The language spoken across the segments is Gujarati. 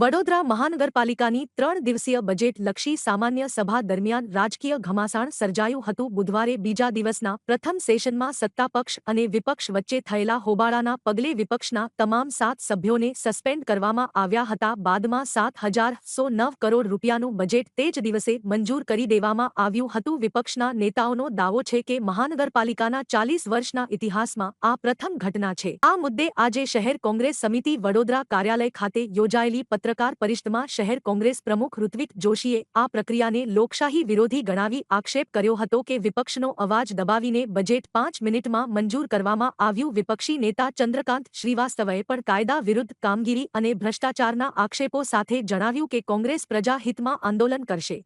વડોદરા મહાનગરપાલિકાની ત્રણ દિવસીય બજેટ લક્ષી સામાન્ય સભા દરમિયાન રાજકીય ઘમાસાણ સર્જાયું હતું. બુધવારે બીજા દિવસના પ્રથમ સેશનમાં સત્તાપક્ષ અને વિપક્ષ વચ્ચે થયેલા હોબાળાના પગલે વિપક્ષના તમામ સાત સભ્યોને સસ્પેન્ડ કરવામાં આવ્યા હતા. બાદમાં સાત હજાર નવ કરોડ રૂપિયાનું બજેટ તે જ દિવસે મંજૂર કરી દેવામાં આવ્યું હતું. વિપક્ષના નેતાઓનો દાવો છે કે મહાનગરપાલિકાના ચાલીસ વર્ષના ઇતિહાસમાં આ પ્રથમ ઘટના છે. આ મુદ્દે આજે શહેર કોંગ્રેસ સમિતિ વડોદરા કાર્યાલય ખાતે યોજાયેલી પત્રકાર પરિષદમાં શહેર કોંગ્રેસ પ્રમુખ ઋત્વિક જોશીએ આ પ્રક્રિયાને લોકશાહી વિરોધી ગણાવી આક્ષેપ કર્યો હતો કે વિપક્ષનો અવાજ દબાવીને બજેટ પાંચ મિનિટમાં મંજૂર કરવામાં આવ્યું. વિપક્ષી નેતા ચંદ્રકાંત શ્રીવાસ્તવએ પણ કાયદા વિરુદ્ધ કામગીરી અને ભ્રષ્ટાચારના આક્ષેપો સાથે જણાવ્યું કે કોંગ્રેસ પ્રજાહિતમાં આંદોલન કરશે.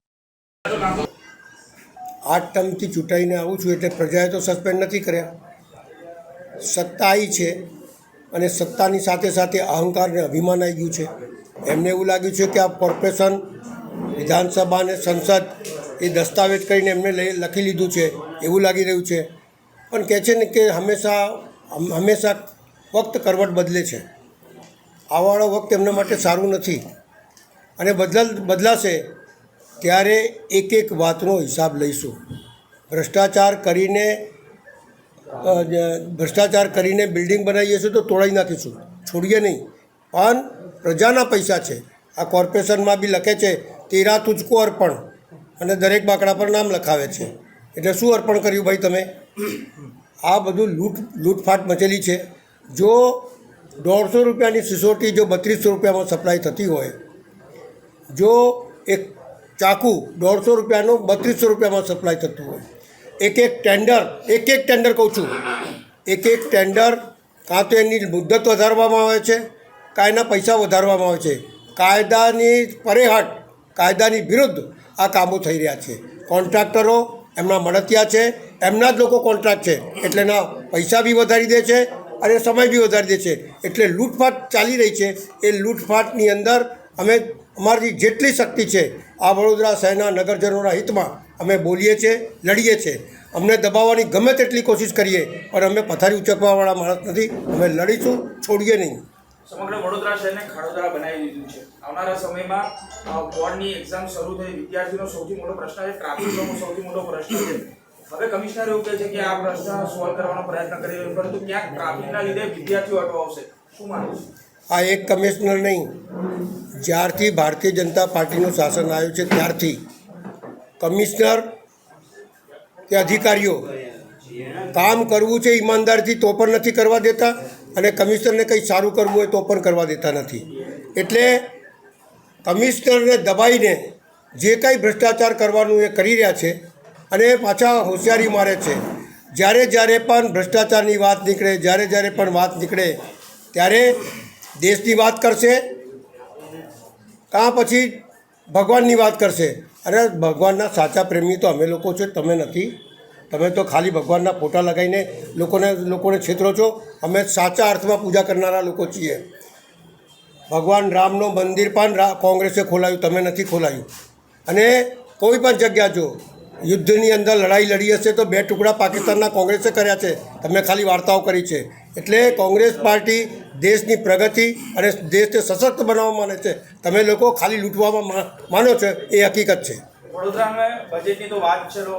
આઠ ટર્મથી ચૂંટાઈને આવું છું એટલે પ્રજાએ તો સસ્પેન્ડ નથી કર્યા. સત્તા આવી છે અને સત્તાની સાથે સાથે અહંકાર અને અભિમાન આવી ગયું છે. એમને એવું લાગ્યું છે કે આ કોર્પોરેશન વિધાનસભા અને સંસદ એ દસ્તાવેજ કરીને એમને લખી લીધું છે, એવું લાગી રહ્યું છે. પણ કહે છે ને કે હંમેશા હંમેશા વખત કરવટ બદલે છે. આવાળો વખત એમના માટે સારું નથી. અને બદલ, બદલાશે ત્યારે એક એક વાતનો હિસાબ લઈશું. ભ્રષ્ટાચાર કરીને ભ્રષ્ટાચાર કરીને બિલ્ડિંગ બનાવીએ છીએ તો તોડાવી નાખીશું. છોડીએ નહીં. પણ પ્રજાના પૈસા છે. આ કોર્પોરેશનમાં બી લખે છે, તેરા તુજકો અર્પણ. અને દરેક બાકડા પર નામ લખાવે છે. એટલે શું અર્પણ કર્યું ભાઈ તમે? આ બધું લૂંટ, લૂંટફાટ મચેલી છે. જો દોઢસો રૂપિયાની સિસોટી, જો બત્રીસો રૂપિયામાં સપ્લાય થતી હોય, જો એક ચાકુ દોઢસો રૂપિયાનું, બત્રીસો રૂપિયામાં સપ્લાય થતું હોય, એક એક ટેન્ડર, એક એક ટેન્ડર કહું છું, એક એક ટેન્ડર કાં તો એની મુદ્દત વધારવામાં આવે છે કાં એના પૈસા વધારવામાં આવે છે. કાયદાની પરેહટ, કાયદાની વિરુદ્ધ આ કામો થઈ રહ્યા છે. કોન્ટ્રાક્ટરો એમના મળતિયા છે, એમના જ લોકો કોન્ટ્રાક્ટ છે, એટલે એના પૈસા બી વધારી દે છે અને સમય બી વધારી દે છે. એટલે લૂંટફાટ ચાલી રહી છે. એ લૂંટફાટની અંદર અમે અમારી જેટલી શક્તિ છે, આ વડોદરા શહેરના નગરજનોના હિતમાં અમે બોલીએ છીએ, લડીએ છીએ. અમને દબાવવાની ગમે તેટલી કોશિશ કરીએ, પણ અમે પથારી ઉચકવાવાળા માણસ નથી. અમે લડીશું, છોડીએ નહીં. સમગ્ર વડોદરા શહેરને ખાડોદરા બનાવી દીધું છે. આવનારા સમયમાં બોર્ડની એક્ઝામ શરૂ થઈ, વિદ્યાર્થીનો સૌથી મોટો પ્રશ્ન છે ટ્રાફિકનો સૌથી મોટો પ્રશ્ન છે. હવે કમિશનર એવું કહે છે કે આ પ્રશ્ન સોલ્વ કરવાનો પ્રયત્ન કરી રહ્યો પરંતુ ક્યાંક ટ્રાફિકના લીધે વિદ્યાર્થીઓ અટવાવશે શું માનવું છે? આ એક કમિશનર નહીં, જ્યારથી ભારતીય જનતા પાર્ટીનું શાસન આવ્યું છે, ત્યારથી. કમિશનર કે અધિકારીઓ, કામ કરવું છે ઈમાનદારથી તો પણ નથી કરવા દેતા અને કમિશનરને કંઈ સારું કરવું હોય તો પણ કરવા દેતા નથી. એટલે કમિશનરને દબાઈને જે કાંઈ ભ્રષ્ટાચાર કરવાનું એ કરી રહ્યા છે અને પાછા હોશિયારી મારે છે. જ્યારે જ્યારે પણ ભ્રષ્ટાચારની વાત નીકળે, જ્યારે જ્યારે પણ વાત નીકળે, ત્યારે દેશની વાત કરશે, કાં પછી ભગવાનની વાત કરશે. અરે ભગવાનના સાચા પ્રેમી તો અમે લોકો છે, તમે નથી. તમે તો ખાલી ભગવાનના ફોટા લગાવીને લોકોને લોકોને છેતરો છો. અમે સાચા અર્થમાં પૂજા કરનારા લોકો છીએ. ભગવાન રામનું મંદિર પણ કોંગ્રેસે ખોલાયું, તમે નથી ખોલાયું. અને કોઈ પણ જગ્યા જો યુદ્ધની અંદર લડાઈ લડી હશે તો બે ટુકડા પાકિસ્તાનના કોંગ્રેસે કર્યા છે. તમે ખાલી વાર્તાઓ કરી છે. એટલે કોંગ્રેસ પાર્ટી દેશની પ્રગતિ અને દેશને સશક્ત બનાવવા માને છે. તમે લોકો ખાલી લૂંટવામાં માનો છો, એ હકીકત છે. વડોદરામાં બજેટની તો વાત ચલો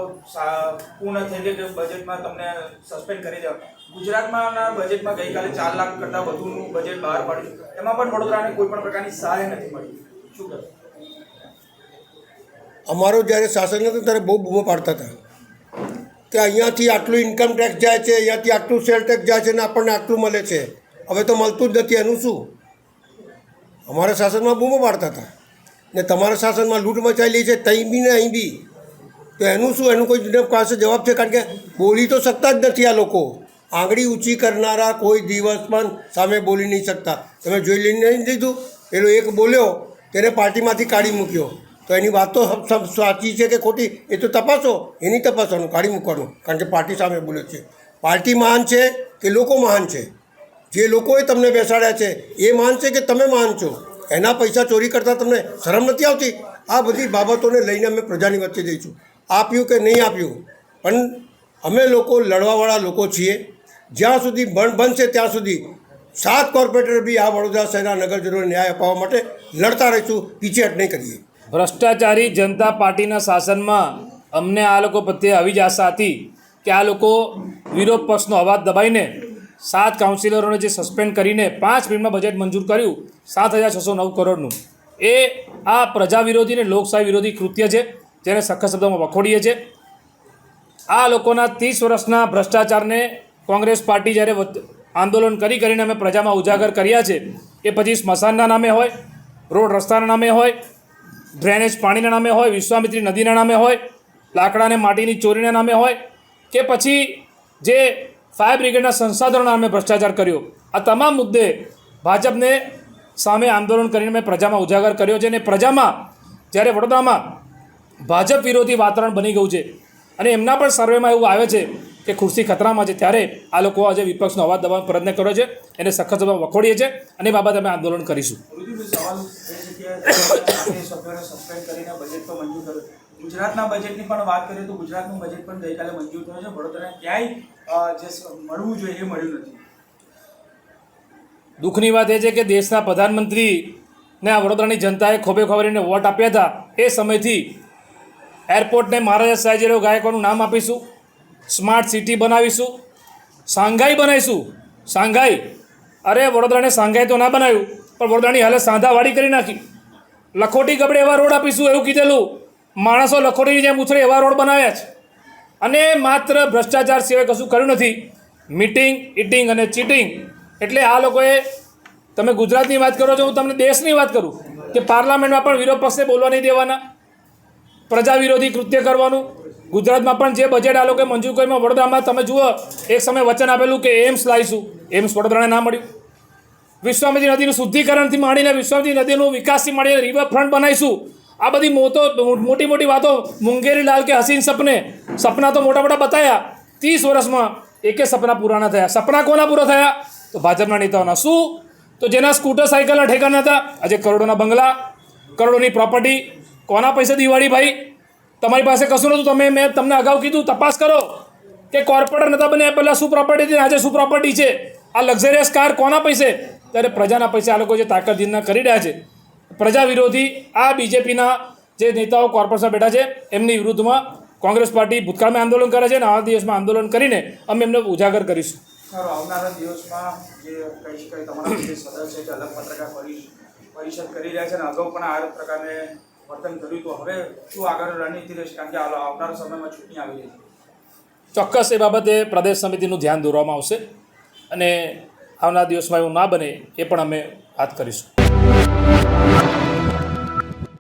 પૂર્ણ થઈ ગઈ કે બજેટમાં તમને સસ્પેન્ડ કરી દેવા. ગુજરાતમાં બજેટમાં ગઈકાલે ચાર લાખ કરતાં વધુનું બજેટ બહાર પાડ્યું. એમાં પણ વડોદરાને કોઈ પણ પ્રકારની સહાય નથી મળી. શું કહેશો અમારો જ્યારે શાસન હતું ત્યારે બહુ બૂમો પાડતા હતા. કે અહીંયાથી આટલું ઇન્કમ ટેક્સ જાય છે, અહીંયાથી આટલું સેલ ટેક્સ જાય છે ને આપણને આટલું મળે છે. હવે તો મળતું જ નથી, એનું શું? અમારા શાસનમાં બૂમો પાડતા હતા. ને તમારા શાસનમાં લૂંટ મચાયેલી છે, તઈ બી ને અહીં બી. તો એનું શું? એનું કોઈ પાસે જવાબ છે? કારણ કે બોલી તો શકતા જ નથી આ લોકો. આંગળી ઊંચી કરનારા કોઈ દિવસ પણ સામે બોલી નહીં શકતા. તમે જોઈ લઈને નહીં લીધું? પેલો એક બોલ્યો, તેને પાર્ટીમાંથી કાઢી મૂક્યો. તો એની વાત તો સાચી છે કે ખોટી? એ તો તપાસો. એની તપાસવાનું, કાઢી મૂકવાનું. કારણ કે પાર્ટી સામે બોલે છે. પાર્ટી મહાન છે કે લોકો મહાન છે? જે લોકોએ તમને બેસાડ્યા છે, એ મહાન છે કે તમે મહાન છો? એના પૈસા ચોરી કરતાં તમને શરમ નથી આવતી? આ બધી બાબતોને લઈને અમે પ્રજાની વચ્ચે જઈશું. આપ્યું કે નહીં આપ્યું? પણ અમે લોકો લડવાવાળા લોકો છીએ. જ્યાં સુધી બન બનશે ત્યાં સુધી સાત કોર્પોરેટર બી આ વડોદરા શહેરના નગરજનોને ન્યાય અપાવવા માટે લડતા રહીશું. પીછેહટ નહીં કરીએ. ભ્રષ્ટાચારી જનતા પાર્ટીના શાસનમાં અમને આ લોકો પ્રત્યે આવી જ આશા હતી કે આ લોકો વિરોધ પક્ષનો અવાજ દબાઈને સાત કાઉન્સિલરોને જે સસ્પેન્ડ કરીને પાંચ મિનિટમાં બજેટ મંજૂર કર્યું સાત હજાર છસો નવ કરોડનું. એ આ પ્રજા વિરોધી અને લોકશાહી વિરોધી કૃત્ય છે, જેને સખત શબ્દોમાં વખોડીએ છે. આ લોકોના ત્રીસ વર્ષના ભ્રષ્ટાચારને કોંગ્રેસ પાર્ટી જ્યારે આંદોલન કરી કરીને અમે પ્રજામાં ઉજાગર કર્યા છે, એ પછી સ્મશાનના નામે હોય, રોડ રસ્તાના નામે હોય, ડ્રેનેજ પાણીના નામે હોય, વિશ્વામિત્રી નદીના નામે હોય લાકડા અને માટીની ચોરીના નામે હોય, કે પછી જે ફાયર બ્રિગેડના સંસાધનોના નામે ભ્રષ્ટાચાર કર્યો. આ તમામ મુદ્દે ભાજપને સામે આંદોલન કરીને મેં પ્રજામાં ઉજાગર કર્યો છે અને પ્રજામાં જ્યારે વડોદરામાં ભાજપ વિરોધી વાતાવરણ બની ગયું છે અને એમના પણ સર્વેમાં એવું આવે છે કે ખુરશી ખતરામાં છે, ત્યારે આ લોકો આજે વિપક્ષનો અવાજ દબાવવાનો પ્રયત્ન કર્યો છે એને સખત સભા વખોડીએ છીએ અને એ બાબતે અમે આંદોલન કરીશું. છે ગુજરાતના બજેટની પણ વાત કરીએ તો ગુજરાતનું બજેટ પણ ગઈકાલે મંજૂર થયું છે. વડોદરાને ક્યાંય જે મળવું જોઈએ એ મળ્યું નથી. દુઃખની વાત એ છે કે દેશના પ્રધાનમંત્રીને આ વડોદરાની જનતાએ ખોબે ખોબરીને વોટ આપ્યા હતા. એ સમયથી એરપોર્ટને મહારાજા સયાજીરાવ ગાયકવાડનું નામ આપીશું, સ્માર્ટ સિટી બનાવીશું, સાંઘાઈ બનાવીશું. સાંઘાઈ? અરે, વડોદરાને સાંઘાઈ તો ના બનાવ્યું, પણ વડોદરાની હાલત સાંધાવાળી કરી નાખી. લખોટી કપડે એવા રોડ આપીશું એવું કીધેલું. માણસો લખોટીની જેમ ઉછળે એવા રોડ બનાવ્યા છે. અને માત્ર ભ્રષ્ટાચાર સિવાય કશું કર્યું નથી. મીટિંગ, ઇટિંગ અને ચીટિંગ એટલે આ લોકોએ, તમે ગુજરાતની વાત કરો છો, હું તમને દેશની વાત કરું, કે પાર્લામેન્ટમાં પણ વિરોધ પક્ષે બોલવા નહીં દેવાના, પ્રજા વિરોધી કૃત્ય કરવાનું, ગુજરાતમાં પણ જે બજેટ આ લોકોએ મંજૂર કર્યું વડોદરામાં તમે જુઓ, એક સમયે વચન આપેલું કે એમ્સ લાવીશું, એમ્સ વડોદરાને ના મળ્યું. વિશ્વામિત્રી નદીનું શુદ્ધિકરણથી માંડીને વિશ્વામિત્રી નદીનું વિકાસથી માંડીને રિવરફ્રન્ટ બનાવીશું. આ બધી મોતો મોટી મોટી વાતો મુંગેરી, લાલ કે હસીન સપને, સપના તો મોટા મોટા બતાવ્યા ત્રીસ વર્ષમાં એકે સપના પૂરા ના થયા. સપના કોના પૂરા થયા? તો ભાજપના નેતાઓના શું? તો જેના સ્કૂટર સાયકલના ઠેકાના હતા, આજે કરોડોના બંગલા, કરોડોની પ્રોપર્ટી કોના પૈસે દિવાળી ભાઈ? તમારી પાસે કશું નહોતું. તમે મેં તમને અગાઉ કીધું, તપાસ કરો કે કોર્પોરેટર નતા બને પહેલાં શું પ્રોપર્ટી હતી આજે શું પ્રોપર્ટી છે? આ લક્ઝરિયસ કાર કોના પૈસે? ત્યારે પ્રજાના પૈસે આ લોકો જે તાકતજીના કરી રહ્યા છે. પ્રજા વિરોધી આ બીજેપીના જે નેતાઓ કોર્પોરેશન બેઠા છે, એમની વિરુદ્ધમાં કોંગ્રેસ પાર્ટી ભૂતકાળમાં આંદોલન કરે છે અને આવા દિવસમાં આંદોલન કરીને અમે એમને ઉજાગર કરીશું. સારું આવનારા દિવસમાં જે કહી શકાય તમારા જે સદસ્ય છે અલગ પત્રકાર પરિ- પરિષદ કરી રહ્યા છે અને અગાઉ પણ આ પ્રકારને વર્તન કર્યું તો હવે શું આગળ રણનીતિ રહેશે? કારણ કે આવનારા સમયમાં ચૂંટણી આવી રહી છે. ચોક્કસ એ બાબતે પ્રદેશ સમિતિનું ધ્યાન દોરવામાં આવશે અને આવનારા દિવસમાં એવું ના બને એ પણ અમે વાત કરીશું.